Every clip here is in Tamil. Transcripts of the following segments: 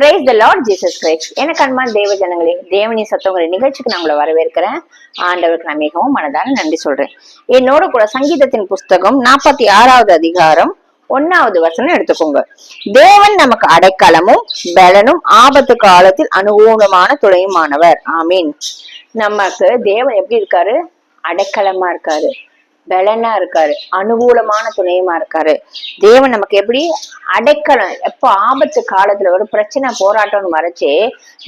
Praise the Lord Jesus Christ எனக்கு அன்பான் தேவ ஜனங்களே தேவனி சத்தவங்கிற நிகழ்ச்சிக்கு நான் உங்களை வரவேற்கிறேன். ஆண்டவருக்கு நான் மிகவும் மனதான நன்றி சொல்றேன். என்னோட கூட சங்கீதத்தின் புஸ்தகம் நாற்பத்தி ஆறாவது அதிகாரம் ஒன்னாவது வசனம் எடுத்துக்கோங்க. தேவன் நமக்கு அடைக்கலமும் பலனும் ஆபத்து காலத்தில் அனுகூலமான துணையுமானவர். ஆமீன். நமக்கு தேவன் எப்படி இருக்காரு? அடைக்கலமா இருக்காரு. பலனா இருக்காரு. அனுகூலமான துணையுமா இருக்காரு. தேவன் நமக்கு எப்படி அடைக்கலம் எப்போ ஆபத்து காலத்துல ஒரு பிரச்சனை போராட்டம்னு வரைச்சு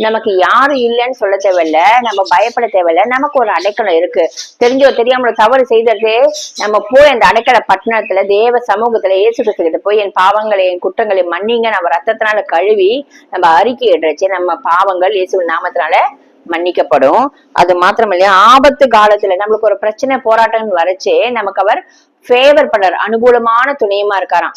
நமக்கு யாரும் இல்லைன்னு சொல்ல தேவையில்ல நம்ம பயப்பட தேவையில்ல நமக்கு ஒரு அடைக்கலம் இருக்கு. தெரிஞ்சோ தெரியாமல தவறு செய்தது நம்ம போய் அந்த அடைக்கல பட்டணத்துல தேவ சமூகத்துல இயேசு கிட்ட போய் என் பாவங்களை என் குற்றங்களை மன்னிங்க நம்ம ரத்தத்தினால கழுவி நம்ம அறிக்கை இடுறச்சு நம்ம பாவங்கள் இயேசு நாமத்தினால மன்னிக்கப்படும். அது மாத்திரம் இல்லையா ஆபத்து காலத்துல நம்மளுக்கு ஒரு பிரச்சனை போராட்டம் வரைச்சே நமக்கு அவர் ஃபேவர் பண்ணார். அனுகூலமான துணையுமா இருக்காராம்.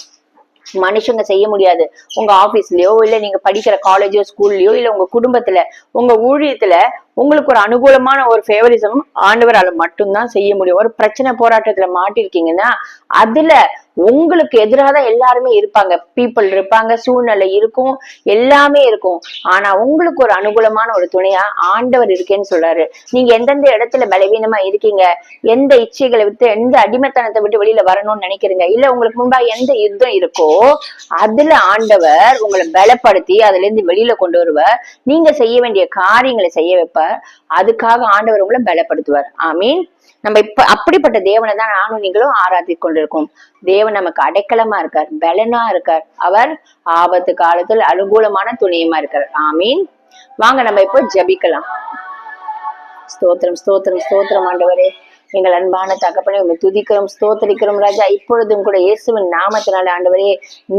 மனுஷங்க செய்ய முடியாது. உங்க ஆபீஸ்லயோ இல்ல நீங்க படிக்கிற காலேஜோ ஸ்கூல்லயோ இல்ல உங்க குடும்பத்துல உங்க ஊழியத்துல உங்களுக்கு ஒரு அனுகூலமான ஒரு ஃபேவரிசம் ஆண்டவரால மட்டும்தான் செய்ய முடியும். ஒரு பிரச்சனை போராட்டத்துல மாட்டிருக்கீங்கன்னா அதுல உங்களுக்கு எதிராக தான் எல்லாருமே இருப்பாங்க. பீப்புள் இருப்பாங்க சூழ்நிலை இருக்கும் எல்லாமே இருக்கும். ஆனா உங்களுக்கு ஒரு அனுகூலமான ஒரு துணையா ஆண்டவர் இருக்கேன்னு சொல்றாரு. நீங்க எந்தெந்த இடத்துல பலவீனமா இருக்கீங்க எந்த இச்சைகளை விட்டு எந்த அடிமைத்தனத்தை விட்டு வெளியில வரணும்னு நினைக்கிறீங்க இல்ல உங்களுக்கு முன்பா எந்த யுத்தம் இருக்கோ அதுல ஆண்டவர் உங்களை பலப்படுத்தி அதுல இருந்து வெளியில கொண்டு வருவார். நீங்க செய்ய வேண்டிய காரியங்களை செய்ய வைப்பார். அதுக்காக ஆண்டவர் உங்களை பலப்படுத்துவார். ஆமீன். நம்ம இப்ப அப்படிப்பட்ட தேவனை தான் நானும் நீங்களும் ஆராதி கொண்டிருக்கோம். தேவன் நமக்கு அடைக்கலமா இருக்கார் பலனா இருக்கார். அவர் ஆபத்து காலத்தில் அனுகூலமான துணையுமா இருக்கார். ஆமீன். வாங்க நம்ம இப்போ ஜபிக்கலாம். ஸ்தோத்திரம் ஸ்தோத்திரம் ஸ்தோத்திரம் ஆண்டவரே. எங்கள் அன்பான தகப்பனை உண்மை துதிக்கிறோம் ஸ்தோத்தரிக்கிறோம் ராஜா. இப்பொழுதும் கூட இயேசுவின் நாமத்தினால ஆண்டவரே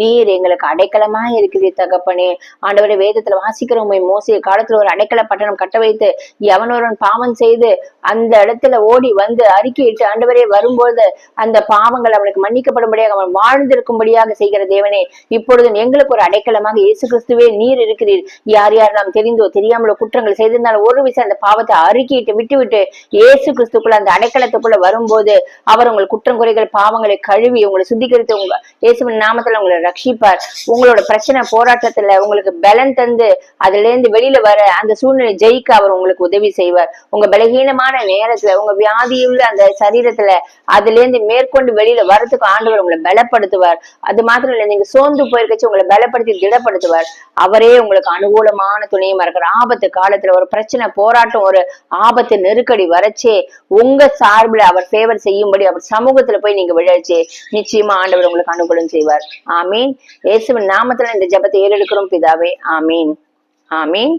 நீர் எங்களுக்கு அடைக்கலமா இருக்குது தகப்பனே. ஆண்டவரே வேதத்துல வாசிக்கிறோம் உண்மை மோசிய காலத்துல ஒரு அடைக்கல பட்டணம் கட்ட வைத்து எவனொருவன் பாவம் செய்து அந்த இடத்துல ஓடி வந்து அறிக்கையிட்டு ஆண்டவரே வரும்போது அந்த பாவங்கள் அவனுக்கு மன்னிக்கப்படும்படியாக அவன் வாழ்ந்திருக்கும்படியாக செய்கிற தேவனே. இப்பொழுதும் எங்களுக்கு ஒரு அடைக்கலமாக இயேசு கிறிஸ்துவே நீர் இருக்கிறீர். யார் யார் நாம் தெரிந்தோ தெரியாமலோ குற்றங்கள் செய்திருந்தாலும் ஒரு விஷயம் அந்த பாவத்தை அறிக்கையிட்டு விட்டுவிட்டு இயேசு கிறிஸ்துக்குள்ள அந்த அடைக்கலத்துக்குள்ள வரும்போது அவர் உங்கள் குற்றம் குறைகள் பாவங்களை கழுவி உங்களை சுத்திகரித்து உங்க இயேசுவின் நாமத்துல உங்களை ரட்சிப்பார். உங்களோட பிரச்சனை போராட்டத்துல உங்களுக்கு பலன் தந்து அதுல இருந்து வெளியில வர அந்த சூழ்நிலை ஜெயிக்க அவர் உங்களுக்கு உதவி செய்வார். உங்க பலகீனமான நேரத்துல உங்க வியாதியுள்ள அந்த சரீரத்துல அதுல இருந்து மேற்கொண்டு வெளியில வரத்துக்கு ஆண்டவர் உங்களை பலப்படுத்துவார். அது மாத்திரம் இல்ல நீங்க சோர்ந்து போயிருக்கச்சு உங்களை பலப்படுத்தி திடப்படுத்துவார். அவரே உங்களுக்கு அனுகூலமான துணையுமா இருக்கிற ஆபத்து காலத்துல ஒரு பிரச்சனை போராட்டம் ஒரு ஆபத்து நெருக்கடி வரச்சே உங்க சார்பில் அவர் ஃபேவர் செய்யும்படி அவர் சமூகத்துல போய் நீங்க விழாச்சு நிச்சயமா ஆண்டவர் உங்களுக்கு அனுகூலம் செய்வார். ஆமீன். இயேசுவின் நாமத்துல இந்த ஜெபத்தை ஏறெடுக்கிறோம் பிதாவே. ஆமீன். ஆமீன்.